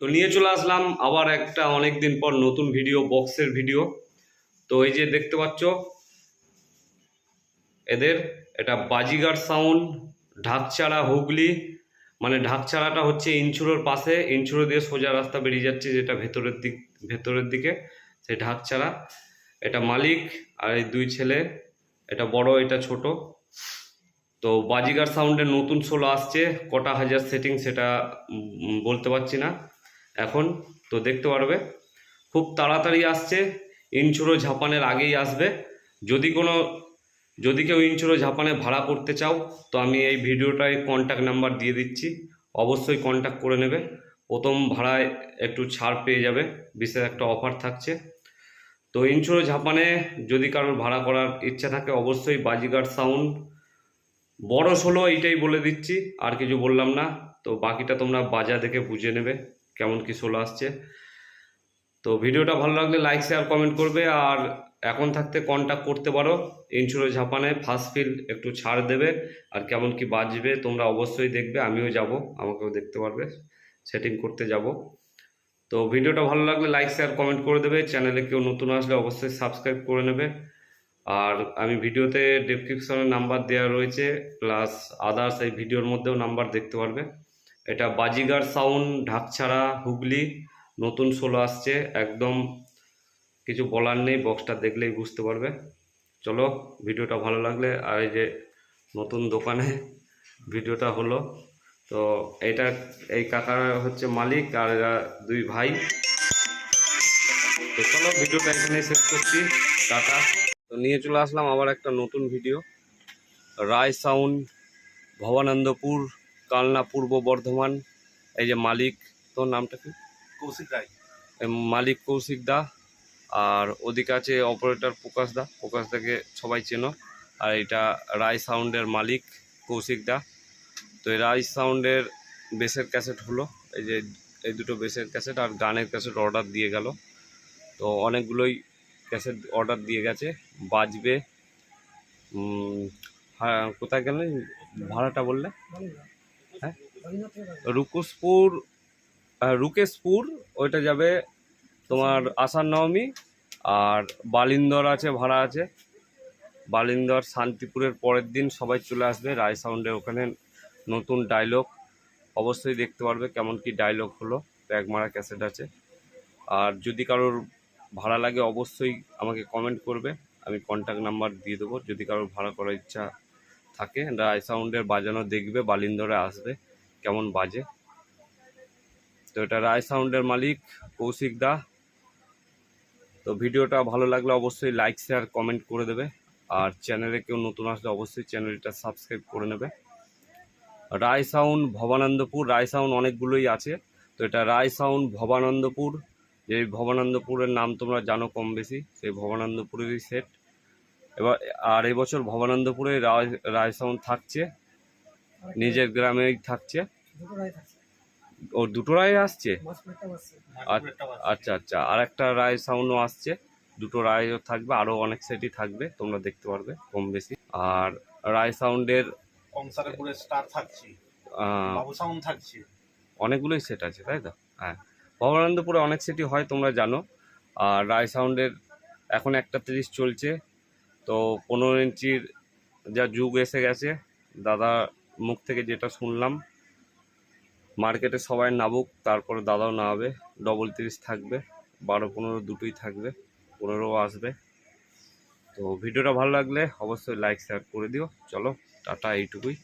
তো নিয়ে চলে আসলাম আবার একটা অনেক দিন পর নতুন ভিডিও বক্সের ভিডিও। তো এই যে দেখতে পাচ্ছ, এদের এটা বাজিগার সাউন্ড ঢাকচাড়া হুগলি। মানে ঢাকচাড়াটা হচ্ছে ইনচুরোর পাশে ইনচুরো দিয়ে সোজা রাস্তা বেরিয়ে যাচ্ছে যেটা ভেতরের দিক, ভেতরের দিকে, সেই ঢাকচাড়া এটা মালিক আর এই দুই ছেলে, এটা বড়, এটা ছোট। তো বাজিগার সাউন্ডের নতুন সোলো আসছে, কটা হাজার সেটিং সেটা বলতে পারছি না। এখন তো দেখতে পারবে। খুব তাড়াতাড়ি আসছে। ইনচুরো ঝাপানের আগেই আসবে। যদি কোনো, যদি কেউ ইনচুরো ঝাপানে ভাড়া করতে চাও, তো আমি এই ভিডিওটায় কন্ট্যাক্ট নাম্বার দিয়ে দিচ্ছি। অবশ্যই কন্ট্যাক্ট করে নেবে। প্রথম ভাড়ায় একটু ছাড় পেয়ে যাবে। বিশেষ একটা অফার থাকছে। তো ইনচুরো ঝাপানে যদি কারোর ভাড়া করার ইচ্ছা থাকে, অবশ্যই বাজিগার সাউন্ড বড় ষোলো এইটাই বলে দিচ্ছি। আর কিছু বললাম না। তো বাকিটা তোমরা বাজা দেখে বুঝে নেবে। কেমন কি ষোলো আসছে। তো ভিডিওটা ভালো লাগলে লাইক শেয়ার কমেন্ট করবে। আর এখন থাকতে কন্ট্যাক্ট করতে পারো। ইন্স্যুরেন্স ঝাপানে ফার্স্ট ফিল একটু ছাড় দেবে। আর কেমন কি বাজবে তোমরা অবশ্যই দেখবে। আমিও যাব, আমাকেও দেখতে পারবে। সেটিং করতে যাব। তো ভিডিওটা ভালো লাগলে লাইক শেয়ার কমেন্ট করে দেবে। চ্যানেলে কেউ নতুন আসলে অবশ্যই সাবস্ক্রাইব করে নেবে। আর আমি ভিডিওতে ডেসক্রিপশনে নাম্বার দেওয়া রয়েছে। প্লাস আদার্স এই ভিডিওর মধ্যেও নাম্বার দেখতে পারবে। এটা বাজিগার সাউন্ড, ঢাকছাড়া, হুগলি। নতুন সোলো আসছে, একদম কিছু বলার নেই, বক্সটা দেখলেই বুঝতে পারবে। চলো, ভিডিওটা ভালো লাগলে, আর এই যে নতুন দোকানে ভিডিওটা হলো। তো এটা, এই কাকার হচ্ছে মালিক, আর এরা দুই ভাই। তো চলো, ভিডিওটা এখানেই শেষ করছি। টাটা। তো নিয়ে চলে আসলাম আবার একটা নতুন ভিডিও। রায় সাউন্ড, ভবানন্দপুর। কালনা পূর্ব বর্ধমান এই যে মালিক তোর নামটা কি? কৌশিক রায়। মালিক কৌশিক দা আর ওদিকে আছে অপারেটর প্রকাশ দা প্রকাশ দাকে সবাই চেনো। আর এটা রায় সাউন্ডের মালিক কৌশিক দা। তো এই রায় সাউন্ডের বেসের ক্যাসেট হলো এই যে এই দুটো বেসের ক্যাসেট আর গানের ক্যাসেট অর্ডার দিয়ে গেল। তো অনেকগুলোই ক্যাসেট অর্ডার দিয়ে গেছে বাজবে হ্যাঁ কোথায় গেলেন ভাড়াটা বললে? রুকুসপুর আহ, রুকেশপুর ওইটা যাবে তোমার আষাঢ় নবমী আর বালিন্দর আছে ভাড়া আছে। বালিন্দর শান্তিপুরের পরের দিন সবাই চলে আসবে রায় সাউন্ডের ওখানে নতুন ডায়লগ অবশ্যই দেখতে পারবে কেমন কি ডায়লগ হলো ব্যাগ মারা ক্যাসেট আছে। আর যদি কারোর ভাড়া লাগে অবশ্যই আমাকে কমেন্ট করবে আমি কন্ট্যাক্ট নাম্বার দিয়ে দেবো। যদি কারোর ভাড়া করার ইচ্ছা থাকে। রায় সাউন্ডের বাজানো দেখবে, বালিন্দরে আসবে, কেমন বাজে। তো এটা রায় সাউন্ডের মালিক, কৌশিক দা। তো ভিডিওটা ভালো লাগলে অবশ্যই লাইক শেয়ার কমেন্ট করে দেবে। আর চ্যানেলে কেউ নতুন আসলে অবশ্যই চ্যানেলটা সাবস্ক্রাইব করে নেবে। রায় সাউন্ড ভবানন্দপুর, রায় সাউন্ড অনেকগুলোই আছে। তো এটা রায় সাউন্ড ভবানন্দপুর। যে ভবানন্দপুরের নাম তোমরা জানো কম বেশি, সেই ভবানন্দপুরেরই সেট এবার আর এবছর ভবানন্দপুরে রায় রায় সাউন্ড থাকছে। নিজের গ্রামেই থাকছে। ও দুটো রায় আসছে? আচ্ছা আচ্ছা। আর একটা রায় সাউন্ডও আসছে। দুটো রায়ও থাকবে আরও অনেক সেটই থাকবে তোমরা দেখতে পারবে কম বেশি। আর রায় সাউন্ডের কংসারেপুরে স্টার থাকছে। আহ, বাবু সাউন্ড থাকছে। অনেকগুলোই সেট আছে তাই তো? হ্যাঁ। ভবানন্দপুরে অনেক সেটই হয় তোমরা জানো। আর রায় সাউন্ডের এখন একটা তিরিশ চলছে। তো পনেরো ইঞ্চির যা যুগ এসে গেছে, দাদা মুখ থেকে যেটা শুনলাম, মার্কেটে সবাই নাবুক তারপরে দাদাও নামাবে ডবল তিরিশ থাকবে, বারো পনেরো দুটোই থাকবে পনেরো আসবে। তো ভিডিওটা ভালো লাগলে অবশ্যই লাইক শেয়ার করে দিও। চলো, টাটা, এইটুকুই।